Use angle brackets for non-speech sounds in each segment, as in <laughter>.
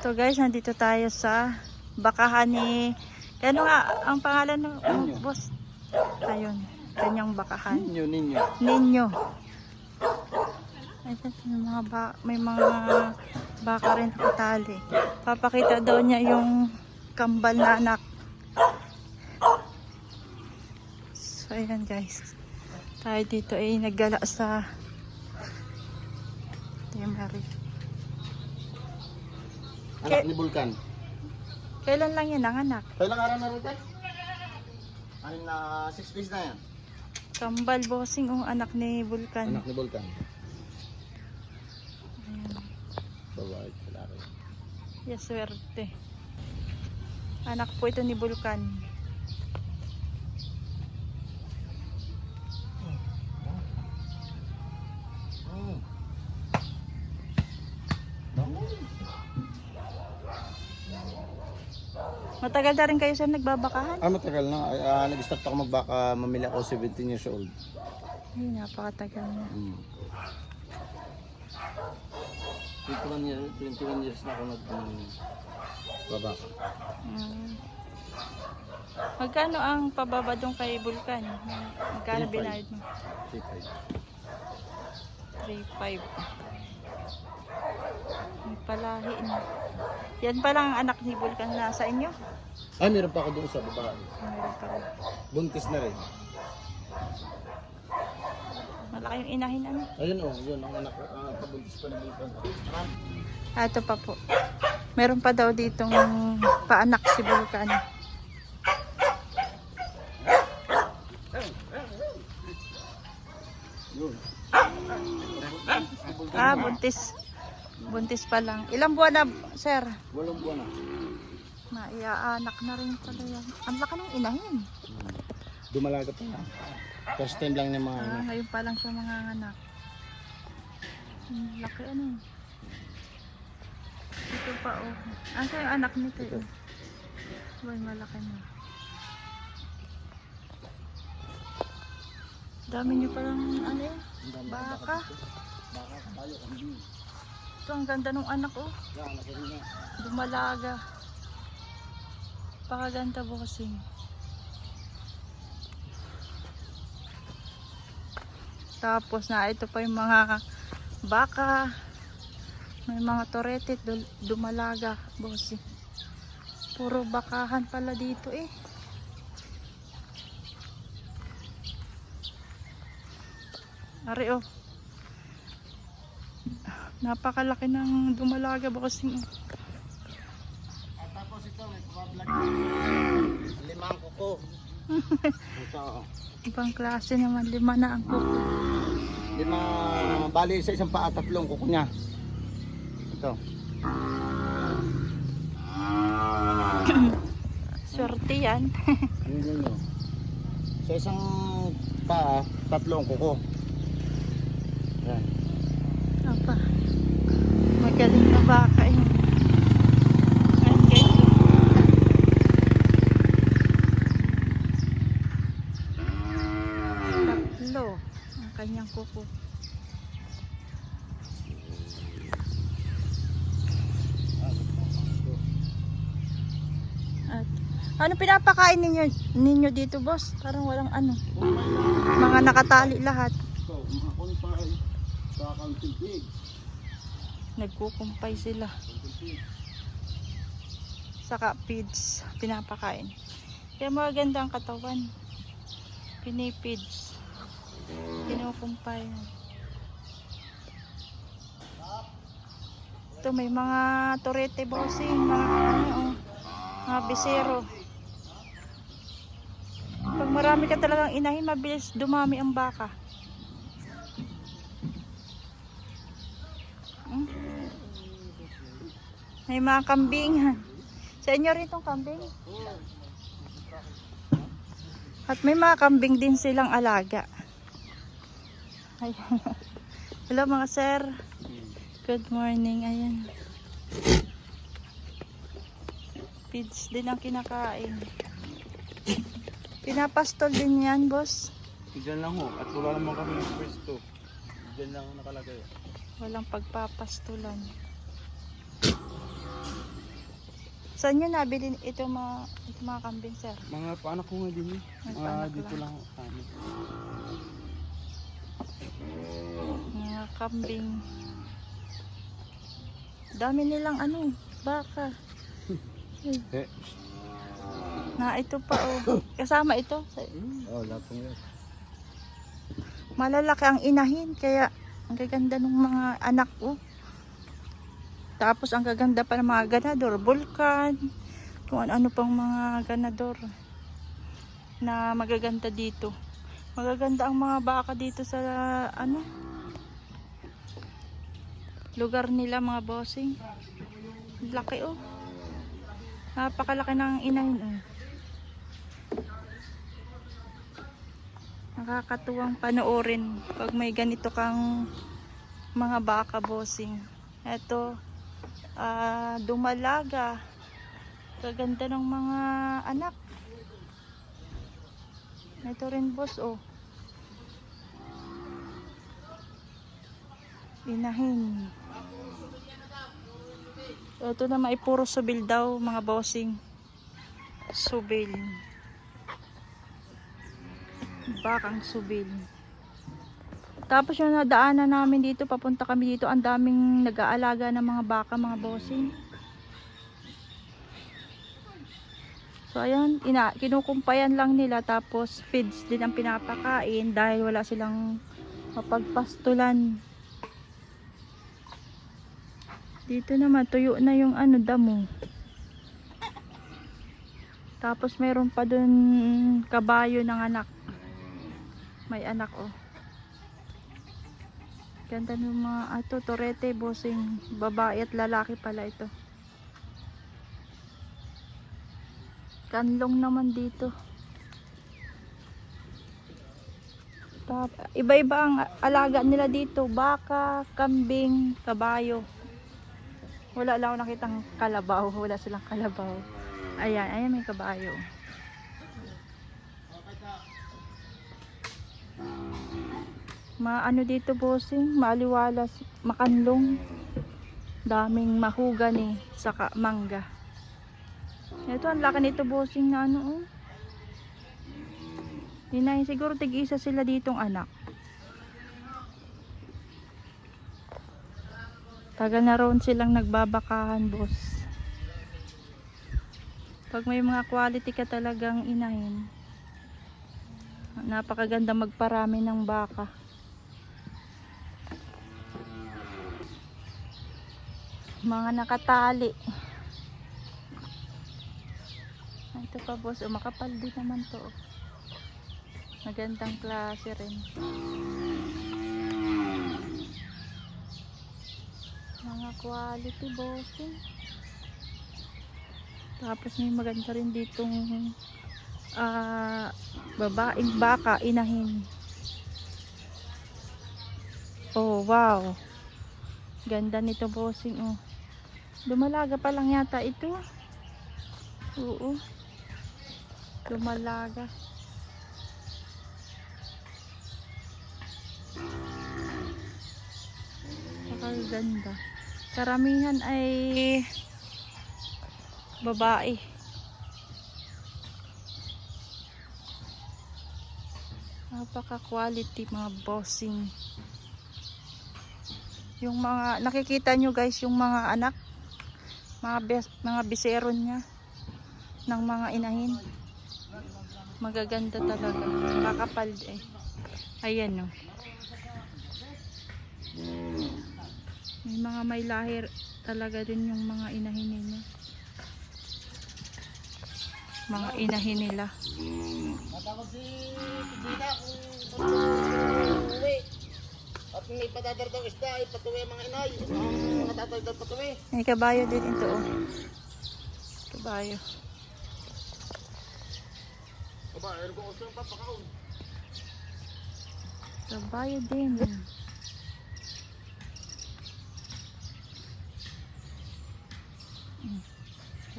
So guys, nandito tayo sa bakahan ni... Ano nga ang pangalan ng ng boss? Ayun, kanyang bakahan. Ninyo, ninyo. Ninyo. Ay, may mga ba, may mga baka rin patali. Papakita daw niya yung kambal na anak. So, ayan guys. Tayo dito ay naggala sa Timari. Anak ni Vulcan. Kailan lang yan ang anak? Kailang araw na rin, Tek? Anim na 6 piece na yan. Kambal bossing ang anak ni Vulcan. Anak ni Vulcan. Ayan. Babae, lalaki. Yes, swerte. Anak po ito ni Vulcan. Matagal na rin kayo sir nagbabakahan? Ah, matagal na. Ay, ah, nag-start ako magbaka, mamili ako 17 years old. Ay, napakatagal na. Mm. 21 years, 21 years na ako nag um, babaka. Mm. Magkano ang pababa doon kay Vulcan? Magkano 3.5. binayad mo? 3.5. 3.5. Palahi na. Yan pa lang ang anak ni Vulcan na sa inyo? Ay, meron pa ako doon sa babae. Meron pa rin. Buntis na rin. Malaki yung inahin ano? Ayun oh, yun ang anak ko. Ah, pabuntis pa ni Vulcan. Ah, ito pa po. Meron pa daw ditong paanak si Vulcan. Ah, buntis. Buntis pa lang. Ilang buwan na, sir? Walong buwan na. Maiaanak na rin pala yan. Ang laki ng inahin. Hmm. Dumalaga pa na. First time lang niya mga Ah, anak. ngayon pa lang siya mga anak. Ang laki ano. Ito pa oh. Asa yung anak nito Ito. eh? Boy, malaki na. Dami niyo palang ano eh. Ang Baka. Baka, kabayo, kambing. Ito ang ganda ng anak oh. Rin niya. Dumalaga. Pakaganda bossing. Tapos na ito pa yung mga baka. May mga torete dumalaga bossing. Puro bakahan pala dito eh. Ari oh. Napakalaki ng dumalaga bossing. At tapos ito, may pabablog Limang kuko. ito. <laughs> Ibang klase naman, lima na ang kuko. lima, bali sa isang paa, tatlong kuko niya. Ito. <coughs> Swerte yan. <laughs> Yun yun yun. Sa isang paa, tatlong kuko. Yan. Apa. Magaling na baka yun. Ayan guys. Tatlo. Ang kanyang kuko. At ano pinapakain ninyo, ninyo dito boss? Parang walang ano. Mga nakatali lahat. So, mga kunpay, sa pig. Nagkukumpay sila. Saka feeds, pinapakain. Kaya maganda ang katawan. Pinipids. Kinukumpay. Ito may mga torete bossing, mga ano, oh, mga bisero. Pag marami ka talagang inahin, mabilis dumami ang baka. May mga kambing. <laughs> Sa inyo rin itong kambing? At may mga kambing din silang alaga. Ay. <laughs> Hello mga sir. Good morning. Ayan. Feeds din ang kinakain. Pinapastol din yan, boss. Diyan lang ho, at wala naman kami ng pwesto. Diyan lang nakalagay. Walang pagpapastulan. Saan nyo nabili ito mga, ito mga kambing, sir? Mga paanak ko nga din eh. Mga paanak dito lang. lang ako sa amin. Mga kambing. Dami nilang ano, baka. <laughs> Eh. Na ito pa oh. Kasama ito. Oh, lahat ng yan. Malalaki ang inahin kaya ang gaganda ng mga anak oh. Tapos ang gaganda pa ng mga ganador, vulkan, kung ano pang mga ganador na magaganda dito. Magaganda ang mga baka dito sa ano lugar nila mga bossing. Laki oh. Napakalaki ng inahin oh. Nakakatuwang panoorin pag may ganito kang mga baka bossing. Ito, ah, dumalaga. Kaganda ng mga anak. Ito rin boss, oh. Inahin. Ito na may puro subil daw, mga bossing. Subil. Bakang subil. Tapos yung nadaanan namin dito, papunta kami dito, ang daming nag-aalaga ng mga baka, mga bossing. So ayan, ina, kinukumpayan lang nila tapos feeds din ang pinapakain dahil wala silang mapagpastulan. Dito naman, tuyo na yung ano, damo. Tapos meron pa dun kabayo ng anak. May anak oh. Ganda ng mga ato, torete, bossing, babae at lalaki pala ito. Kanlong naman dito. Iba-iba ang alaga nila dito. Baka, kambing, kabayo. Wala lang nakitang kalabaw. Wala silang kalabaw. Ayan, ayan may kabayo. Maano dito bossing, maaliwalas, makanlong. Daming mahugani, saka mangga. Ito, ang laki nito bossing na ano oh. Hinay, siguro tig-isa sila ditong anak. Tagal na roon silang nagbabakahan, boss. Pag may mga quality ka talagang inahin, napakaganda magparami ng baka. Mga nakatali. Ito pa boss, oh, makapal din naman to. oh. Magandang klase rin. Mga quality bossing. Tapos may maganda rin ditong ah babaeng baka inahin. Oh, wow. Ganda nito bossing oh. Dumalaga pa lang yata ito. Oo. Dumalaga. Napakaganda. Karamihan ay babae. Napaka quality mga bossing. Yung mga nakikita nyo guys, yung mga anak, mga bes, mga bisero niya ng mga inahin. Magaganda talaga. Kakapal eh. Ayan oh. May mga may lahir talaga din yung mga inahin nila. Mga inahin nila. Matakot si Tita kung. May padadar daw isda ay patuwi mga inay. Ang natatay daw patuwi. May kabayo din ito oh. Kabayo. Aba, ayun ko gusto yung papakaon. Kabayo din.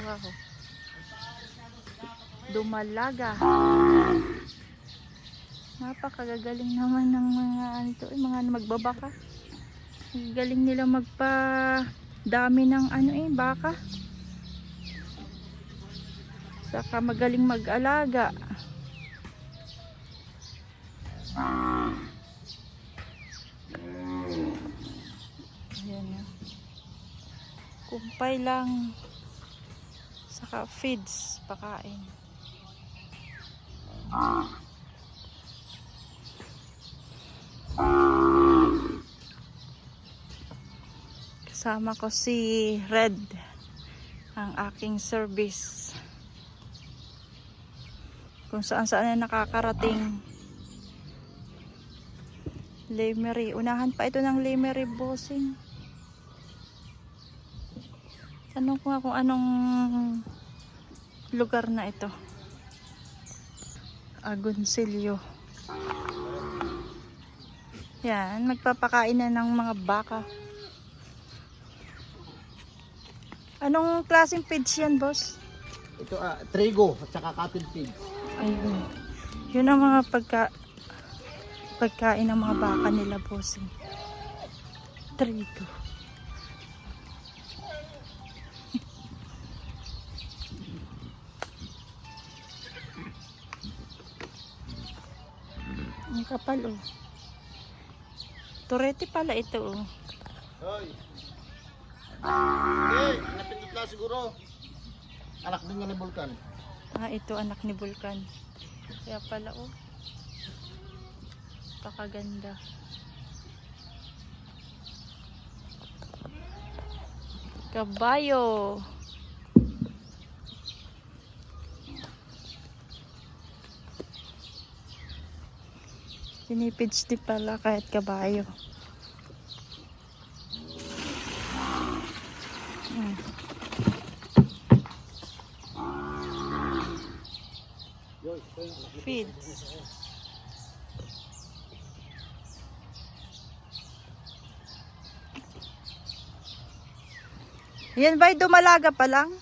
Wow. Dumalaga. Napakagagaling naman ng mga ano to, eh, mga magbabaka. Ang Galing nila magpa dami ng ano eh, baka. Saka magaling mag-alaga. Ayan. Kumpay lang. Saka feeds, pakain. Kasama ko si Red, ang aking service. Kung saan saan na nakakarating. Lemery. Unahan pa ito ng Lemery bossing. Tanong ko nga kung anong lugar na ito. Agoncillo. Yan, magpapakain na ng mga baka. Anong klaseng feeds yan, boss? Ito ah, trigo at saka cotton feed. Ayun. Yun ang mga pagka pagkain ng mga baka nila, bossing. Trigo. <laughs> Ang kapal, oh. Turete pala ito, oh. Hoy. Eh, napindot lang siguro. Anak din niya ni Vulcan. Ah, ito anak ni Vulcan. Kaya pala, oh. Pakaganda. Kabayo. Pinipids di pala kahit kabayo. Hmm. Feeds. Yan ba dumalaga pa lang?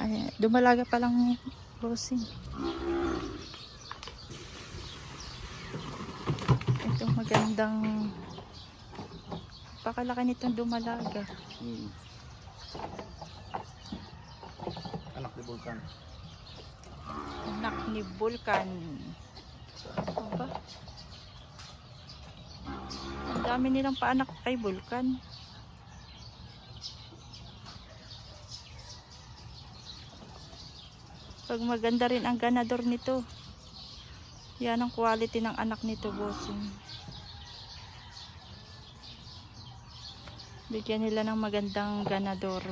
Ay, dumalaga pa lang bossing. Ito magandang pakalaki nitong dumalaga. Hmm. Anak ni Vulcan. Anak ni Vulcan. Aba. Ang dami nilang paanak kay Vulcan. Pag maganda rin ang ganador nito. Yan ang quality ng anak nito, bossing. Bigyan nila ng magandang ganador.